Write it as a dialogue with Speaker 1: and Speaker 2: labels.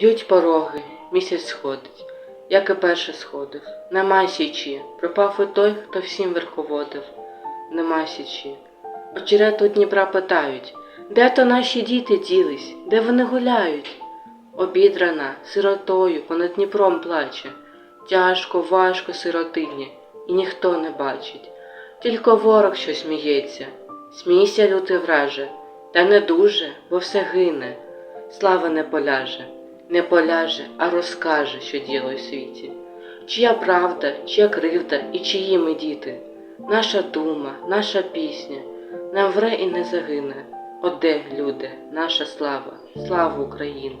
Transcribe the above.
Speaker 1: Б'ють пороги, місяць сходить, як і перше сходив. Нема січі, пропав і той, хто всім верховодив. Нема січі. Очерету Дніпра питають, де то наші діти ділись, де вони гуляють? Обідрана, сиротою, понад Дніпром плаче. Тяжко, важко сиротині, і ніхто не бачить. Тільки ворог що сміється. Смійся, лютий враже, та не дуже, бо все гине. Слава не поляже, не поляже, а розкаже, що діло у світі. Чия правда, чия кривда і чиї ми діти. Наша дума, наша пісня не вре і не загине. Оде, люди, наша слава, слава України.